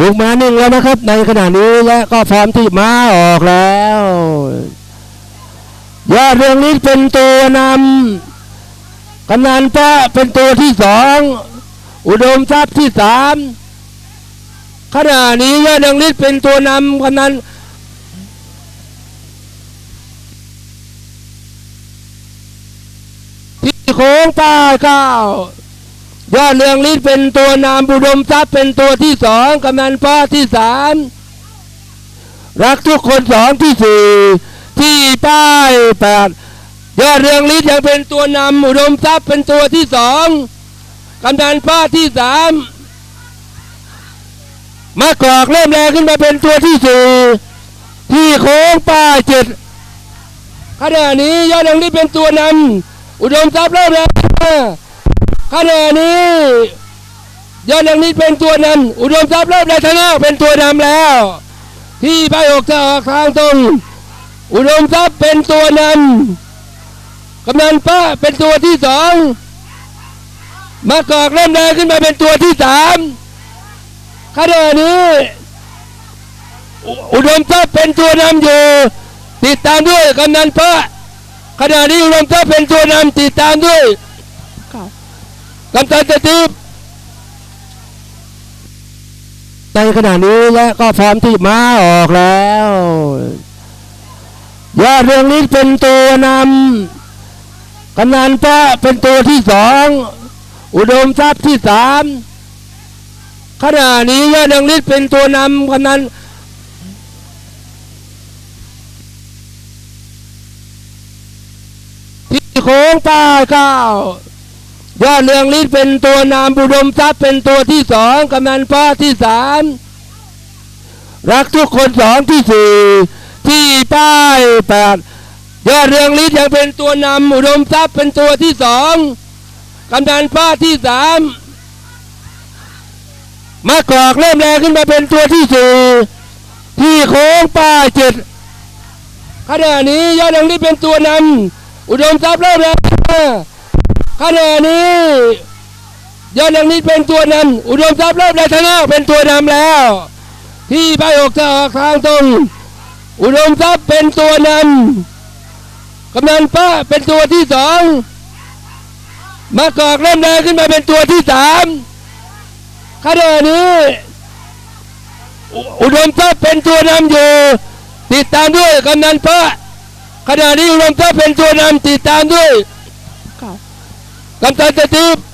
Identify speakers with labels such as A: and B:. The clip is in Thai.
A: ถูกมาหนึ่งแล้วนะครับ ในขณะนี้และก็พร้อมที่มาออกแล้ว ยอดเรืองฤทธิ์เป็นตัวนำกำนันพระเป็นตัวที่สองอุดมทรัพย์ที่สามขณะนี้ยอดเรืองฤทธิ์เป็นตัวนำกำนันที่โค้งป้าเก้า ยอดเรืองฤทธิ์เป็นตัวนำอุดมทรัพย์เป็นตัวที่สองกำนันพระที่สามรักทุกคนสองที่สี่ที่ป้ายแปดยอดเรืองฤทธิ์ยังเป็นตัวนำอุดมทรัพย์เป็นตัวที่สองกำนันพระที่สามมะกอกเริ่มแรงขึ้นมาเป็นตัวที่สี่ที่โค้งป้ายเจ็ดขณะนี้ยอดเรืองฤทธิ์เป็นตัวนำอุดมทรัพย์เริ่มแรงขึ้นมา ขณะนี้ยอดเรืองฤทธิ์เป็นตัวนำอุดมทรัพย์เริ่มแรงชนะเป็นตัวนำแล้ว ที่ไปออกจะออกทางตรง อุดมทรัพย์เป็นตัวนำกำนันป้าเป็นตัวที่สองมะกอกเริ่มแรงขึ้นมาเป็นตัวที่สามขณะนี้อุอุดมทรัพย์เป็นตัวนำอยู่ ติดตามด้วยกำนันป้าขณะนี้อุดมทรัพย์เป็นตัวนำติดตามด้วย กำนันสตีฟในขณะนี้และก็พร้อมที่มาออกแล้วยอดเรืองฤทธิ์เป็นตัวนำกำนันพระเป็นตัวที่สองอุดมทรัพย์ที่สามขณะนี้ยอดเรืองฤทธิ์เป็นตัวนำกำนันที่โค้งป้ายเก้า ยอดเรืองฤทธิ์เป็นตัวนำอุดมทรัพย์เป็นตัวที่สองกำนันพระที่สามรักทุกคนสองที่สี่ที่ป้ายแปดยอดเรืองฤทธิ์ยังเป็นตัวนำอุดมทรัพย์เป็นตัวที่สองกำนันพระที่สามมะกอกเริ่มแรงขึ้นมาเป็นตัวที่สี่ที่โค้งป้ายเจ็ดขณะนี้ยอดเรืองฤทธิ์เป็นตัวนำอุดมทรัพย์เริ่มแรง ขณะนี้ยอดเรืองฤทธิ์เป็นตัวนำอุดมทรัพย์เริ่มแรงชนะเป็นตัวนำแล้ว ที่ไปออกจะออกทางตรง อุดมทรัพย์เป็นตัวนำกำนันป้าเป็นตัวที่สองมะกอกเริ่มแรงขึ้นมาเป็นตัวที่สามขณะนี้อุอุดมทรัพย์เป็นตัวนำอยู่ ติดตามด้วยกำนันป้าขณะนี้อุดมทรัพย์เป็นตัวนำติดตามด้วย กำนันสตีฟ